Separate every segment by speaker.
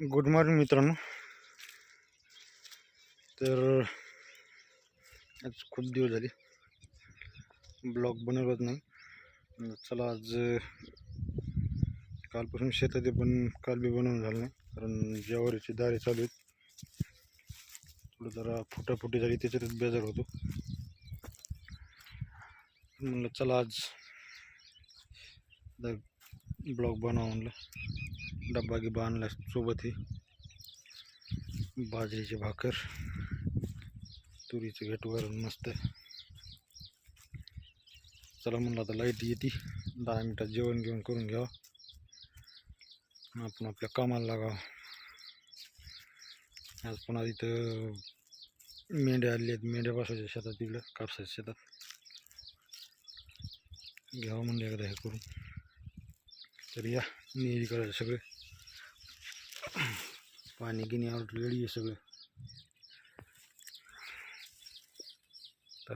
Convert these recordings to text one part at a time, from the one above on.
Speaker 1: Good morning मित्रांनो. तर आज खूप दिवस झाले. ब्लॉग बनवत नाही. चला आज कालपासून शेतात पण काल बी बनवून झालं नाही. कारण ज्वारीची दारे चालू आहेत. थोडं जरा फुटाफुटी झाली त्याच्यातच बेजार होतो. म्हणलं चला आज ब्लॉग बनवा म्हणलं. डब्बा गिब्बा आणला सोबत हे. बाजरीची भाकर. तुरीचं घेट वरून मस्त. चला म्हणलं आता लाइट येते. दहा मिनटात जेवण घेऊन करून घ्यावं. आपण आपल्या कामाला लागावं. आज पुन्हा इथं मेंढ्या आले आहेत. मेंढ्या बसायच्या शेतात तिकडं कापसाच्या शेतात. घ्यावं म्हणलं एकदा हे करून. तर या निरी करायचं सगळे. पाणी गिन्यावर रेडी आहे सगळं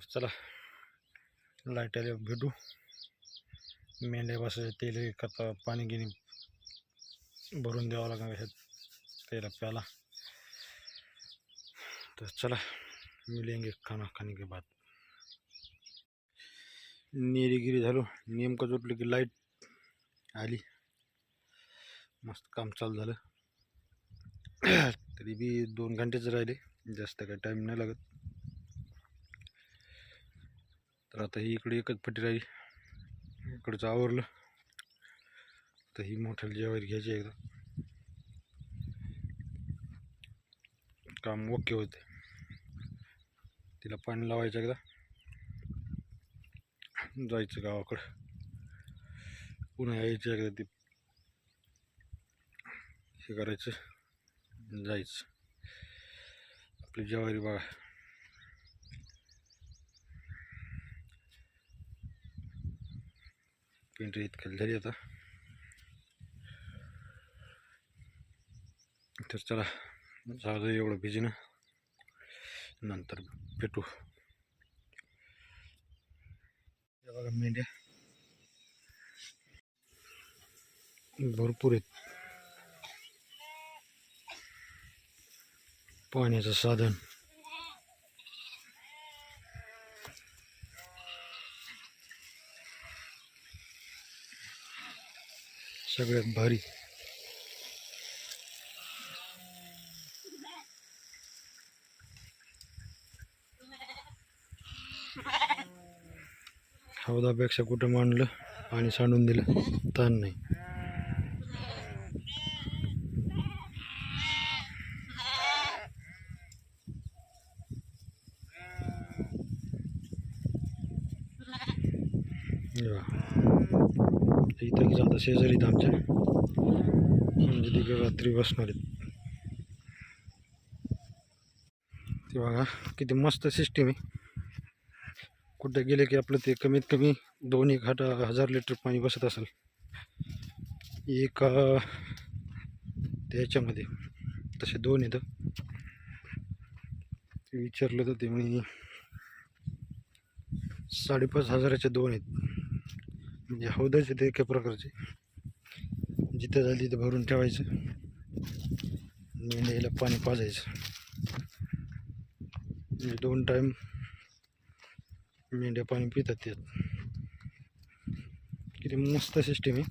Speaker 1: चला आल्यावर भेटू मेंढ्या बसायचे तेल करता पाणी गिनी, भरून द्यावं लागणार त्याला प्याला। तर चला, मिलेंगे खाना खाने के बाद। निरीगिरी झालो नेमकं जोडलं की लाईट आली। मस्त काम चालू झालं। तरी बी दोन घंटेच राहिले. जास्त काही टाईम नाही लागत. तर आता ही इकडे एकच फटी राहिली. इकडचं आवरलं. तर ही मोठ्याला जेवायला घ्यायची एकदा. काम ओके होते. तिला पाणी लावायचं एकदा. जायचं गावाकडं. पुन्हा यायचं एकदा ती. हे करायचं. जायचं आपली ज्वारी बघा पिंटरी इतकं झाली आता तर चला जाऊ दे एवढं भिजणं नंतर भेटू बघा मेंढ्या भरपूर आहेत पाण्याचं साधन सगळ्यात भारी हौदापेक्षा कुठं मांडलं पाणी सांडून दिलं ताण नाही इथं जाता शेजारीत आमच्या. म्हणजे तिकडे रात्री बसणार आहेत. ते बघा किती मस्त सिस्टीम आहे. कुठं गेले की आपलं ते कमीत कमी दोन एक हाट हजार लिटर पाणी बसत असेल. एक त्याच्यामध्ये. तसे दोन येतं ते विचारलं तर ते मी साडेपाच हजाराचे दोन आहेत. म्हणजे हौदाचे ते एका प्रकारचे. जिथं झाली तिथं भरून ठेवायचं. मेंढ्याला पाणी पाजायचं. म्हणजे दोन टाईम मेंढ्या पाणी पितात त्यात. किती मस्त सिस्टीम आहे.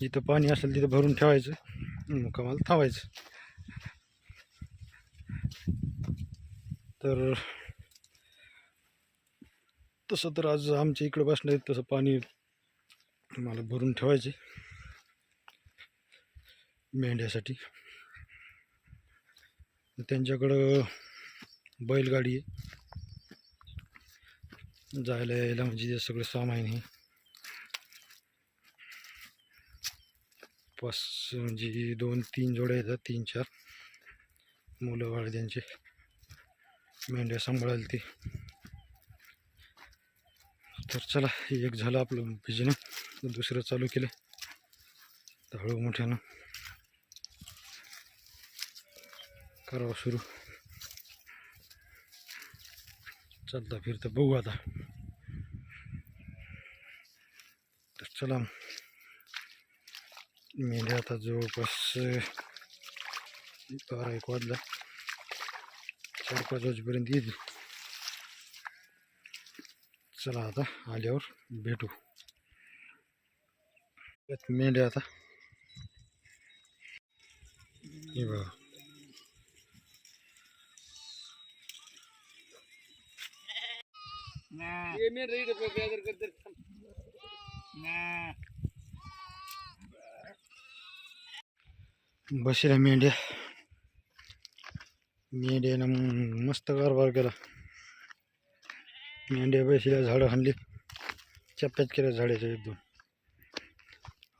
Speaker 1: जिथं पाणी असेल तिथं भरून ठेवायचं. मुकामाला थांबायचं. तर तसं तर आज आमच्या इकडं बसणार आहेत तसं पाणी मला भरून ठेवायचे मेंढ्यासाठी. त्यांच्याकडं बैलगाडी आहे. जायला यायला म्हणजे ते सगळं सामान आहे. पाच म्हणजे दोन तीन जोड्या येतात तीन चार. मुलं बाळ त्यांचे मेंढ्या सांभाळायला ते. तर चला एक झालं आपलं बिजनं. दुसरं चालू केलं. तर हळू मोठ्यानं. करावं सुरू. चालता फिरता बघू आता. तर चला. मेंढ्या आता जवळपास बारा एक वाजला. चार पाच वाजेपर्यंत येतील. चला आता आल्यावर भेटू. मेंढ्या आता. हे बघा. बसल्या मेंढ्या. मेंढ्यानं मस्त कारभार केला. मेंढ्या बसल्या झाडं हाणली. चप्प्यात केल्या झाडाच्या एक दोन.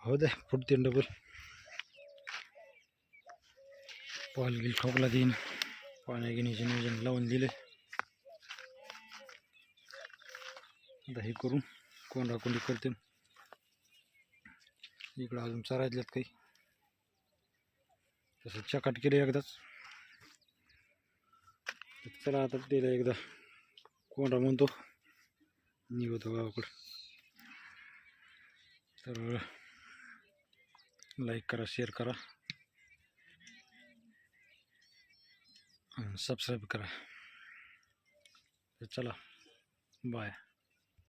Speaker 1: हो द्या फुटतील डबल. पाल ठोकला देईन. पाण्या घेण्याचे नियोजन लावून दिले. आता हे करून कोंडा कोंडी करते. इकडं अजून चरायतल्यात काही. तसं चकाट केले एकदाच. चला आता त्याला एकदा कोंडा म्हणतो निघतो गावाकडं तर लाईक करा शेअर करा सबस्क्राईब करा तर चला बाय